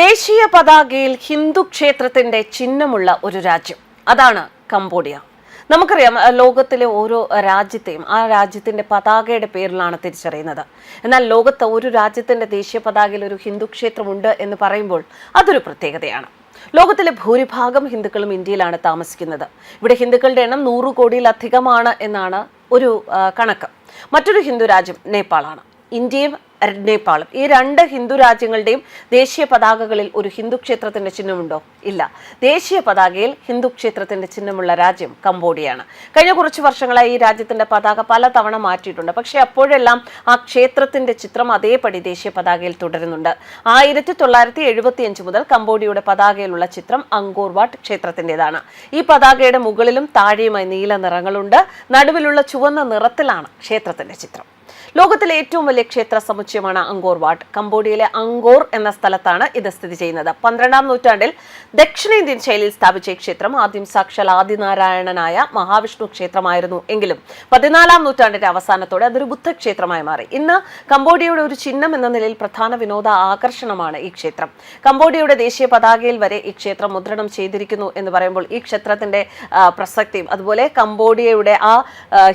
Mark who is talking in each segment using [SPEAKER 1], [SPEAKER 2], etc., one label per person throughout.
[SPEAKER 1] ദേശീയ പതാകയിൽ ഹിന്ദു ക്ഷേത്രത്തിന്റെ ചിഹ്നമുള്ള ഒരു രാജ്യം. അതാണ് കംബോഡിയ. നമുക്കറിയാം ലോകത്തിലെ ഓരോ രാജ്യത്തെയും ആ രാജ്യത്തിന്റെ പതാകയുടെ പേരിലാണ് തിരിച്ചറിയുന്നത്. എന്നാൽ ലോകത്ത് ഒരു രാജ്യത്തിന്റെ ദേശീയ പതാകയിൽ ഒരു ഹിന്ദു ക്ഷേത്രമുണ്ട് എന്ന് പറയുമ്പോൾ അതൊരു പ്രത്യേകതയാണ്. ലോകത്തിലെ ഭൂരിഭാഗം ഹിന്ദുക്കളും ഇന്ത്യയിലാണ് താമസിക്കുന്നത്. ഇവിടെ ഹിന്ദുക്കളുടെ എണ്ണം നൂറ് കോടിയിലധികമാണ് എന്നാണ് ഒരു കണക്ക്. മറ്റൊരു ഹിന്ദു രാജ്യം നേപ്പാളാണ്. ഇന്ത്യയും നേപ്പാളും. ഈ രണ്ട് ഹിന്ദു രാജ്യങ്ങളുടെയും ദേശീയ പതാകകളിൽ ഒരു ഹിന്ദു ക്ഷേത്രത്തിന്റെ ചിഹ്നമുണ്ടോ? ഇല്ല. ദേശീയ പതാകയിൽ ഹിന്ദു ക്ഷേത്രത്തിന്റെ ചിഹ്നമുള്ള രാജ്യം കംബോഡിയാണ് കഴിഞ്ഞ കുറച്ച് വർഷങ്ങളായി ഈ രാജ്യത്തിന്റെ പതാക പലതവണ മാറ്റിയിട്ടുണ്ട്. പക്ഷേ അപ്പോഴെല്ലാം ആ ക്ഷേത്രത്തിന്റെ ചിത്രം അതേപടി ദേശീയ പതാകയിൽ തുടരുന്നുണ്ട്. ആയിരത്തി തൊള്ളായിരത്തി എഴുപത്തി അഞ്ച് മുതൽ കംബോഡിയയുടെ പതാകയിലുള്ള ചിത്രം അങ്കോർവാട്ട് ക്ഷേത്രത്തിന്റെതാണ്. ഈ പതാകയുടെ മുകളിലും താഴെയുമായി നീല നിറങ്ങളുണ്ട്. നടുവിലുള്ള ചുവന്ന നിറത്തിലാണ് ക്ഷേത്രത്തിന്റെ ചിത്രം. ലോകത്തിലെ ഏറ്റവും വലിയ ക്ഷേത്ര സമുച്ചയമാണ് അങ്കോർ വാട്ട്. കംബോഡിയയിലെ അങ്കോർ എന്ന സ്ഥലത്താണ് ഇത് സ്ഥിതി ചെയ്യുന്നത്. പന്ത്രണ്ടാം നൂറ്റാണ്ടിൽ ദക്ഷിണേന്ത്യൻ ശൈലിയിൽ സ്ഥാപിച്ച ഈ ക്ഷേത്രം ആദ്യം സാക്ഷാൽ ആദിനാരായണനായ മഹാവിഷ്ണു ക്ഷേത്രമായിരുന്നു എങ്കിലും പതിനാലാം നൂറ്റാണ്ടിന്റെ അവസാനത്തോടെ അതൊരു ബുദ്ധക്ഷേത്രമായി മാറി. ഇന്ന് കംബോഡിയയുടെ ഒരു ചിഹ്നം എന്ന നിലയിൽ പ്രധാന വിനോദ ആകർഷണമാണ് ഈ ക്ഷേത്രം. കംബോഡിയയുടെ ദേശീയ പതാകയിൽ വരെ ഈ ക്ഷേത്രം മുദ്രണം ചെയ്തിരിക്കുന്നു എന്ന് പറയുമ്പോൾ ഈ ക്ഷേത്രത്തിന്റെ പ്രസക്തിയും അതുപോലെ കംബോഡിയയുടെ ആ,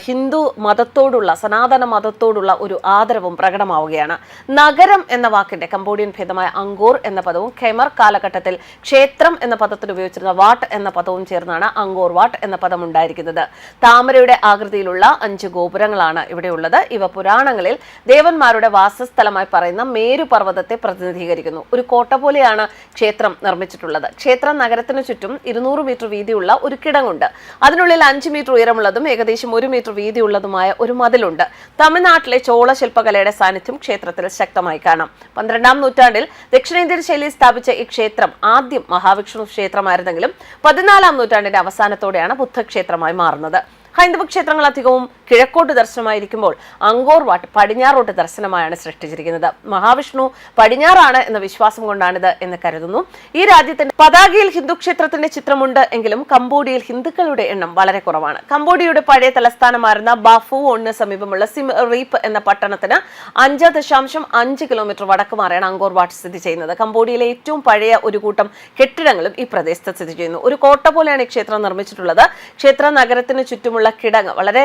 [SPEAKER 1] ഹിന്ദു മതത്തോടുള്ള സനാതന മതത്തോടുള്ള ഒരു ആദരവും പ്രകടമാവുകയാണ്. നഗരം എന്ന വാക്കിന്റെ കംബോഡിയൻ ഭേദമായ അങ്കോർ എന്ന പദവും ഖെമർ കാലഘട്ടത്തിൽ ക്ഷേത്രം എന്ന പദത്തിൽ ഉപയോഗിച്ചിരുന്ന വാട്ട് എന്ന പദവും ചേർന്നാണ് അങ്കോർ വാട്ട് എന്ന പദം ഉണ്ടായിരിക്കുന്നത്. താമരയുടെ ആകൃതിയിലുള്ള അഞ്ച് ഗോപുരങ്ങളാണ് ഇവിടെയുള്ളത്. ഇവ പുരാണങ്ങളിൽ ദേവന്മാരുടെ വാസസ്ഥലമായി പറയുന്ന മേരു പർവതത്തെ പ്രതിനിധീകരിക്കുന്നു. ഒരു കോട്ട പോലെയാണ് ക്ഷേത്രം നിർമ്മിച്ചിട്ടുള്ളത്. ക്ഷേത്ര നഗരത്തിനു ചുറ്റും ഇരുന്നൂറ് മീറ്റർ വീതിയുള്ള ഒരു കിടങ്ങുണ്ട്. അതിനുള്ളിൽ അഞ്ച് മീറ്റർ ഉയരമുള്ളതും ഏകദേശം ഒരു മീറ്റർ വീതിയുള്ളതുമായ ഒരു മതിലുണ്ട്. തമിഴ്നാട്ടിലെ ചോള ശില്പകലയുടെ സാന്നിധ്യം ക്ഷേത്രത്തിൽ ശക്തമായി കാണാം. പന്ത്രണ്ടാം നൂറ്റാണ്ടിൽ ദക്ഷിണേന്ത്യൻ ശൈലിയിൽ സ്ഥാപിച്ച ഈ ക്ഷേത്രം ആദ്യം മഹാവിഷ്ണു ക്ഷേത്രമായിരുന്നെങ്കിലും പതിനാലാം നൂറ്റാണ്ടിന്റെ അവസാനത്തോടെയാണ് ബുദ്ധക്ഷേത്രമായി മാറുന്നത്. ഹൈന്ദവ ക്ഷേത്രങ്ങൾ അധികവും കിഴക്കോട്ട് ദർശനമായിരിക്കുമ്പോൾ അങ്കോർ വാട്ട് പടിഞ്ഞാറോട്ട് ദർശനമായാണ് സൃഷ്ടിച്ചിരിക്കുന്നത്. മഹാവിഷ്ണു പടിഞ്ഞാറാണ് എന്ന വിശ്വാസം കൊണ്ടാണിത് എന്ന് കരുതുന്നു. ഈ രാജ്യത്തിന്റെ പതാകയിൽ ഹിന്ദു ക്ഷേത്രത്തിന്റെ ചിത്രമുണ്ട് എങ്കിലും കംബോഡിയയിൽ ഹിന്ദുക്കളുടെ എണ്ണം വളരെ കുറവാണ്. കംബോഡിയയുടെ പഴയ തലസ്ഥാനമായിരുന്ന ബാഫുവോണിന് സമീപമുള്ള സിം റീപ്പ് എന്ന പട്ടണത്തിന് അഞ്ച് ദശാംശം അഞ്ച് കിലോമീറ്റർ വടക്ക് മാറിയാണ് അങ്കോർ വാട്ട് സ്ഥിതി ചെയ്യുന്നത്. കംബോഡിയയിലെ ഏറ്റവും പഴയ ഒരു കൂട്ടം കെട്ടിടങ്ങളും ഈ പ്രദേശത്ത് സ്ഥിതി ചെയ്യുന്നു. ഒരു കോട്ട പോലെയാണ് ഈ ക്ഷേത്രം നിർമ്മിച്ചിട്ടുള്ളത്. ക്ഷേത്ര നഗരത്തിന് ചുറ്റുമുള്ള കിടങ്ങ് വളരെ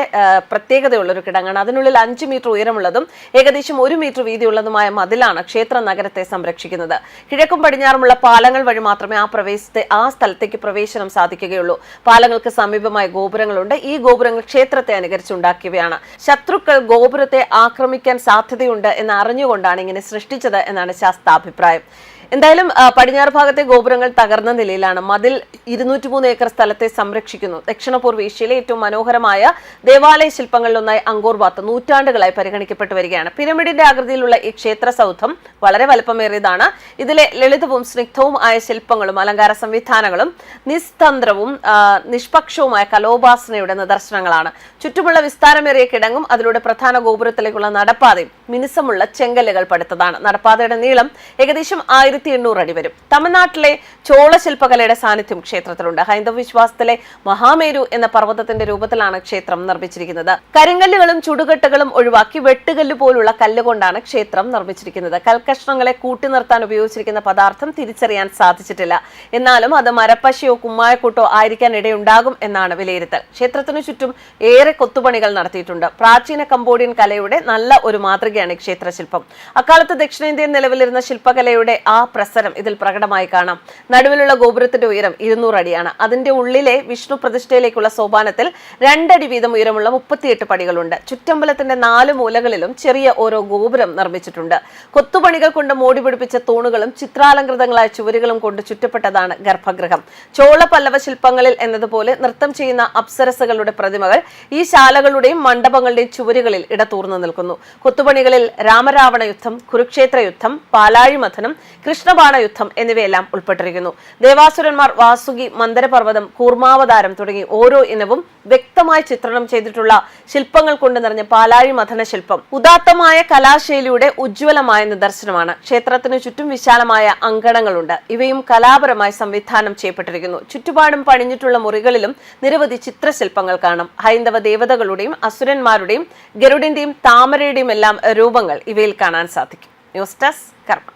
[SPEAKER 1] പ്രത്യേകതയുള്ളൊരു കിടങ്ങാണ്. അതിനുള്ളിൽ അഞ്ച് മീറ്റർ ഉയരമുള്ളതും ഏകദേശം ഒരു മീറ്റർ വീതിയുള്ളതുമായ മതിലാണ് ക്ഷേത്ര നഗരത്തെ സംരക്ഷിക്കുന്നത്. കിഴക്കും പടിഞ്ഞാറുമുള്ള പാലങ്ങൾ വഴി മാത്രമേ ആ പ്രവേശത്തെ ആ സ്ഥലത്തേക്ക് പ്രവേശനം സാധിക്കുകയുള്ളൂ. പാലങ്ങൾക്ക് സമീപമായ ഗോപുരങ്ങളുണ്ട്. ഈ ഗോപുരങ്ങൾ ക്ഷേത്രത്തെ അനുകരിച്ചുണ്ടാക്കിയവയാണ്. ശത്രുക്കൾ ഗോപുരത്തെ ആക്രമിക്കാൻ സാധ്യതയുണ്ട് എന്ന് അറിഞ്ഞുകൊണ്ടാണ് ഇങ്ങനെ സൃഷ്ടിച്ചത് എന്നാണ് ശാസ്ത്രാഭിപ്രായം. എന്തായാലും പടിഞ്ഞാറ് ഭാഗത്തെ ഗോപുരങ്ങൾ തകർന്ന നിലയിലാണ്. മതിൽ ഇരുന്നൂറ്റി മൂന്ന് ഏക്കർ സ്ഥലത്തെ സംരക്ഷിക്കുന്നു. ദക്ഷിണപൂർവ ഏഷ്യയിലെ ഏറ്റവും മനോഹരമായ ദേവാലയ ശില്പങ്ങളിലൊന്നായി അങ്കോർബാത്ത് നൂറ്റാണ്ടുകളായി പരിഗണിക്കപ്പെട്ടു വരികയാണ്. പിരമിഡിന്റെ ആകൃതിയിലുള്ള ഈ ക്ഷേത്ര സൗധം വളരെ വലുപ്പമേറിയതാണ്. ഇതിലെ ലളിതവും സ്നിഗ്ധവും ആയ ശില്പങ്ങളും അലങ്കാര സംവിധാനങ്ങളും നിസ്തന്ത്രവും നിഷ്പക്ഷവുമായ കലോപാസനയുടെ നിദർശനങ്ങളാണ്. ചുറ്റുമുള്ള വിസ്താരമേറിയ കിടങ്ങും അതിലൂടെ പ്രധാന ഗോപുരത്തിലേക്കുള്ള നടപ്പാതയും മിനുസമുള്ള ചെങ്കല്ലുകൾ പടുത്തതാണ്. നടപ്പാതയുടെ നീളം ഏകദേശം ആയിരത്തി എണ്ണൂറ് അടി വരും. തമിഴ്നാട്ടിലെ ചോള ശില്പകലയുടെ സാന്നിധ്യം ക്ഷേത്രത്തിലുണ്ട്. ഹൈന്ദവ വിശ്വാസത്തിലെ മഹാമേരു എന്ന പർവതത്തിന്റെ രൂപത്തിലാണ് ക്ഷേത്രം നിർമ്മിച്ചിരിക്കുന്നത്. കരിങ്കല്ലുകളും ചുടുകെട്ടുകളും ഒഴിവാക്കി വെട്ടുകല്ല് പോലുള്ള കല്ലുകൊണ്ടാണ് ക്ഷേത്രം നിർമ്മിച്ചിരിക്കുന്നത്. കൽക്കഷ്ണങ്ങളെ കൂട്ടി നിർത്താൻ ഉപയോഗിച്ചിരിക്കുന്ന പദാർത്ഥം തിരിച്ചറിയാൻ സാധിച്ചിട്ടില്ല. എന്നാലും അത് മരപ്പശയോ കുമ്മായക്കൂട്ടോ ആയിരിക്കാൻ ഇടയുണ്ടാകും എന്നാണ് വിലയിരുത്തൽ. ക്ഷേത്രത്തിനു ചുറ്റും ഏറെ കൊത്തുപണികൾ നടത്തിയിട്ടുണ്ട്. പ്രാചീന കംബോഡിയൻ കലയുടെ നല്ല ഒരു മാതൃകയാണ് ക്ഷേത്രശില്പം. അക്കാലത്ത് ദക്ഷിണേന്ത്യൻ നിലവിലിരുന്ന ശില്പകലയുടെ ആ പ്രസരം ഇതിൽ പ്രകടമായി കാണാം. നടുവിലുള്ള ഗോപുരത്തിന്റെ ഉയരം ഇരുന്നൂറ് അടിയാണ്. അതിന്റെ ഉള്ളിലെ വിഷ്ണു പ്രതിഷ്ഠയിലേക്കുള്ള സോപാനത്തിൽ രണ്ടടി വീതം ഉയരമുള്ള മുപ്പത്തിയെട്ട് പടികളുണ്ട്. ചുറ്റമ്പലത്തിന്റെ നാല് മൂലകളിലും ചെറിയ ഓരോ ഗോപുരം നിർമ്മിച്ചിട്ടുണ്ട്. കൊത്തുപണികൾ കൊണ്ട് മോടി പിടിപ്പിച്ച തൂണുകളും ചിത്രാലങ്കൃതങ്ങളായ ചുവരുകളും കൊണ്ട് ചുറ്റപ്പെട്ടതാണ് ഗർഭഗൃഹം. ചോള പല്ലവ ശില്പങ്ങളിൽ എന്നതുപോലെ നൃത്തം ചെയ്യുന്ന അപ്സരസുകളുടെ പ്രതിമകൾ ഈ ശാലകളുടെയും മണ്ഡപങ്ങളുടെയും ചുവരുകളിൽ ഇടതൂർന്നു നിൽക്കുന്നു. കൊത്തുപണികളിൽ രാമരാവണ യുദ്ധം കുരുക്ഷേത്ര യുദ്ധം പാലാഴി മഥനം കൃഷ്ണബാണ യുദ്ധം എന്നിവയെല്ലാം ഉൾപ്പെട്ടിരിക്കുന്നു. ദേവാസുരന്മാർ വാസുകി മന്ദരപർവതം കൂർമാവതാരം തുടങ്ങി ഓരോ ഇനവും വ്യക്തമായി ചിത്രണം ചെയ്തിട്ടുള്ള ശില്പങ്ങൾ കൊണ്ട് നിറഞ്ഞ പാലാഴി മഥന ശില്പം ഉദാത്തമായ കലാശൈലിയുടെ ഉജ്ജ്വലമായ നിദർശനമാണ്. ക്ഷേത്രത്തിനു ചുറ്റും വിശാലമായ അങ്കണങ്ങളുണ്ട്. ഇവയും കലാപരമായി സംവിധാനം ചെയ്യപ്പെട്ടിരിക്കുന്നു. ചുറ്റുപാടും പണിഞ്ഞിട്ടുള്ള മുറികളിലും നിരവധി ചിത്രശില്പങ്ങൾ കാണാം. ഹൈന്ദവ ദേവതകളുടെയും അസുരന്മാരുടെയും ഗരുഡിന്റെയും താമരയുടെയും എല്ലാം രൂപങ്ങൾ ഇവയിൽ കാണാൻ സാധിക്കും. ന്യൂസ് ഡെസ്ക് കർമ്മ